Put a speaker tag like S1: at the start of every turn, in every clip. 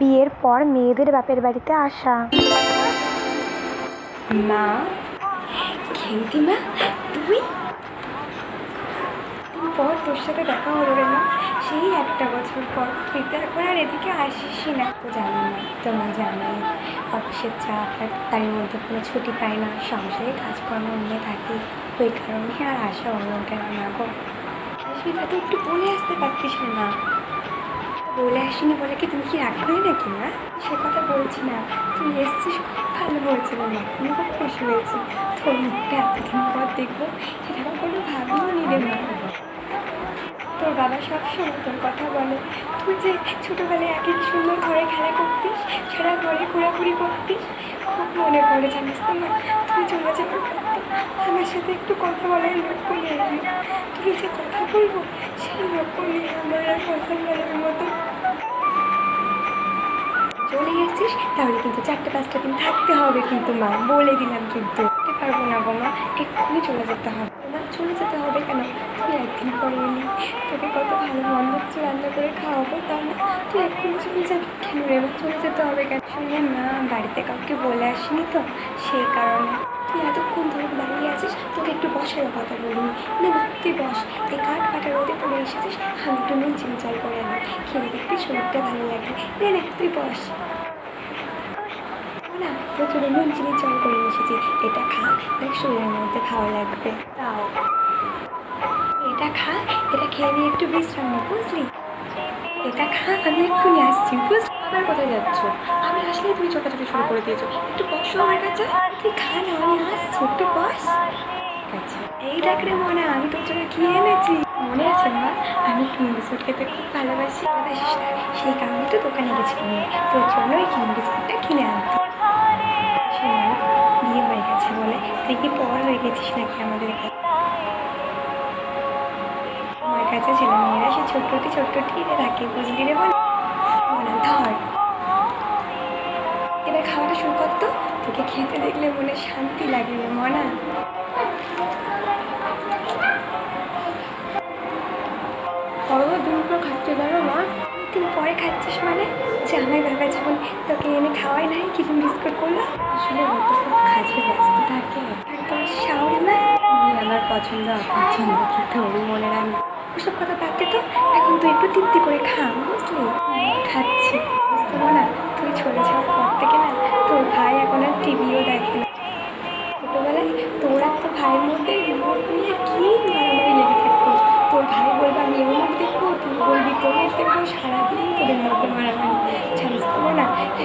S1: বিয়ের পর মেয়েদের বাপের বাড়িতে আসা।
S2: মা? খেন্তি মা, তুই? পর তোর সাথে দেখা হলো রে মা। সেই একটা বছর পর। তুই তো এখন আর এদিকে আসিসই না। তো জানি না, তোমার জানাই অফিসের চাপ তার মধ্যে কোনো ছুটি পাই না। সংসারে কাজকর্ম নিয়ে থাকি। ওই কারণে আর আসা হলো ওঠে না গো? আসবি তো একটু বলে আসতে পারতিস না বলে আসিনি বলে কি তুমি কি রাগ করলে নাকি না সে কথা বলছি না। তুই এসছিস, খুব ভালো রে মা আমি খুব খুশি হয়েছি। তোর মুখটা এতদিন পর দেখব, সেটা আমার কোনো ভাবিও নি রে মা। তোর বাবা সবসময় তোর কথা বলে। তুই যে ছোটোবেলায় এক সুন্দর ঘরে খেলা করতিস, সারা ঘরে ঘোরাঘুরি করতিস, খুব মনে পড়ে জানিস তো না তুই চলে যাওয়ার আমার সাথে একটু কথা বলার লক্ষ্য নেই। তুই যে কথা বলব, সেই লক্ষ্য নেই। আমার আর কথা বলার গেছিস তাহলে কিন্তু চারটে পাঁচটা দিন থাকতে হবে কিন্তু মা, বলে দিলাম কিন্তু। পারব না গো মা, এক্ষুনি চলে যেতে হবে। না চলে যেতে হবে কেন? তুই একদিন পরে এলি। তোকে কত ভালো মন্দ কিছু রান্না করে খাওয়াবো তাই না? তুই এক্ষুনি চলে যাবি কেন রে চলে যেতে হবে কেন? শুনে না বাড়িতে কাউকে বলে আসিনি তো, সেই কারণে। তুই এতক্ষণ ধরে দাঁড়িয়ে আছিস, তোকে একটু বসার কথা বলিনি। না না তুই বস। এই কাঠ কাটা রোদে পড়ে এসেছিস আমি একটু নুন চিনি করে আনি খেয়ে দেখবি শরীরটা ভালো লাগবে। নে, না, তুই বস। না, প্রচুর নুন চিনি জল করে এসেছি। এটা খা, দেখ শরীরের মধ্যে ভালো লাগবে। তাও এটা খা, এটা খেয়ে নিয়ে একটু বিশ্রাম নে, বুঝলি? এটা খা, আমি এক্ষুনি আসছি, বুঝলি? আবার কোথায় যাচ্ছ? আমি আসলেই তুমি ছোটাছুটি শুরু করে দিয়েছ। একটু বসো আমার কাছে। তুই খা, না আমি আসছি, একটু বস। ঠিক আছে। এই দেখ রে মনে, আমি তোর জন্য কি এনেছি? মনে আছে মা? আমি কিং বিস্কুট খেতে খুব ভালোবাসি। সেই কারণে তো দোকানে গেছিলাম। তোর জন্য ওই কিং বিস্কুটটা কিনে আনতো। বিয়ে হয়ে গেছে বলে। তুই কি পর হয়ে গেছিস নাকি আমাদের কাছে আমার কাছে ছেলে মেয়েরা সে ছোট্টটি ছোট্টটি রাখে, বুঝলি রে বল মনে ধর। এবার খাওয়াটা শুরু করতো তোকে খেতে দেখলে মনে শান্তি লাগে মনা। খাওয়াই নাই কিরম বিস্কুট করল আসলে ও তো ব্যস্ত থাকে। একদম শাওরি মা আমার পছন্দ, অপছন্দ, কিন্তু ওই মনে রাখি ওসব কথা বাদতে তো এখন তুই একটু তৃপ্তি করে খা বুঝলি? খাচ্ছি। বুঝতে না তুই চলে যাওয়ার পর থেকে না তোর ভাই এখন আর টিভিও দেখে না।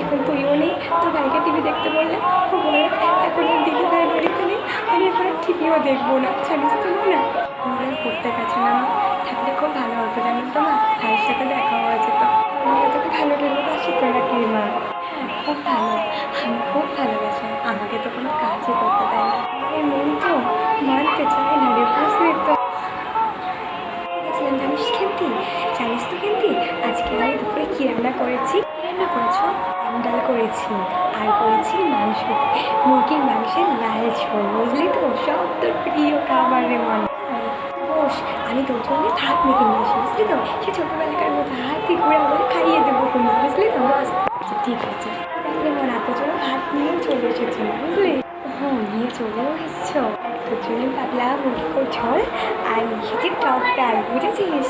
S2: এখন তুইও নেই তোর ভাইকে টিভি দেখতে বললে ও বলে এখন আর দিদি ভাই বাড়িতে নেই, আমি এখন আর টিভিও দেখব না। জানিস তো না আমরা পড়তে গেছে না মা? থাকলে খুব ভালো হতো জানিস তো মা? ভাইয়ের সাথে দেখা হওয়া যেত। আমি তোকে ভালো ভালোবাসি তো নাকি মা। হ্যাঁ খুব ভালো। আমি খুব ভালোবাসি। আমাকে তো কোনো কাজই করতে দেয় না। এই মন তো মানতে চায় না রে, বুঝলি তো। জানিস খেন্তি জানিস তো খেন্তি আজকে আমি দুপুরে কী রান্না করেছি? রান্না করেছ? আম ডাল করেছি, আর করেছি মাংস। মুরগির মাংসের লাল ঝোল, বুঝলি তো? সব তোর প্রিয় খাবার রে মন বস, আমি তোর জন্য ভাত মেখে নিয়ে আসি, বুঝলি তো? সে ছোটোবেলাকার মতো হাতি ঘুরে বলে খাইয়ে দেবো কোনো, বুঝলি তো? আচ্ছা ঠিক আছে। দেখলে মন তোর জন্য ভাত নিয়েও চলে এসেছি, বুঝলি? হ্যাঁ নিয়ে চলেও এসছো। তোর জন্য পাতলা মুরগি করে ঝোল আর মিষ্টি টক ডাল, বুঝেছিস?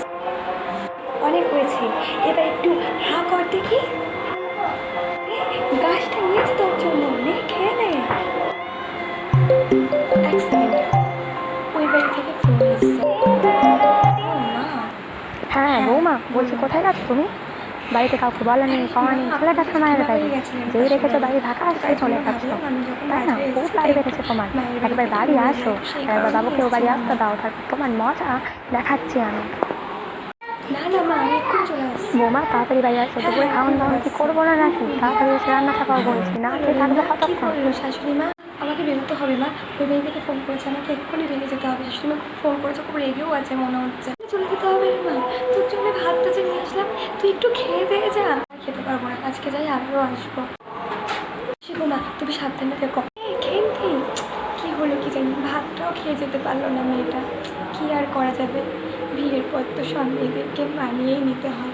S2: এক সেকেন্ড ওই বাড়ি থেকে ফোন এসছে
S1: হ্যাঁ বৌমা বলছি কোথায় গেছো তুমি? বাড়িতে কাউকে বলেনি কমানি ছেলেটা সময় বাড়ি যেই রেখেছো বাড়ি ফাঁকা আসতে চলে যাচ্ছ। তাই না? খুব বাড়ি বেড়েছে তোমার। একবার বাড়ি আসো একবার বাবুকেও বাড়ি আসতে দাও তারপর তোমার মজা দেখাচ্ছি আমি। বৌমা তাড়াতাড়ি বাড়ি আসো দুপুরে খাওয়ান দাওয়ান কি করব না নাকি? তাড়াতাড়ি এসে রান্না থাকাও বলছি না খেয়ে থাকব কতক্ষণ?
S2: শাশুড়ি মা? আমাকে বেরোতে হবে না। ওই মেয়ে ফোন করেছে, আমাকে এক্ষুনি বেরিয়ে যেতে হবে। শাশুড়ি মা খুব ফোন করেছে, খুব রেগেও আছে মনে হচ্ছে। চলে যেতে হবে মা। তোর জন্য ভাতটা যে নিয়ে আসলাম, তুই একটু খেয়ে দিয়ে যা। খেতে পারব না, আজকে যাই আবারও আসব। শিখো না তুমি সাবধানে থেকো। খেন্তি, কি হলো কি জানি? ভাতটাও খেয়ে যেতে পারল না মেয়েটা। কি আর করা যাবে? বিয়ের পর তো সব মেয়েদেরকে মানিয়েই নিতে হয়।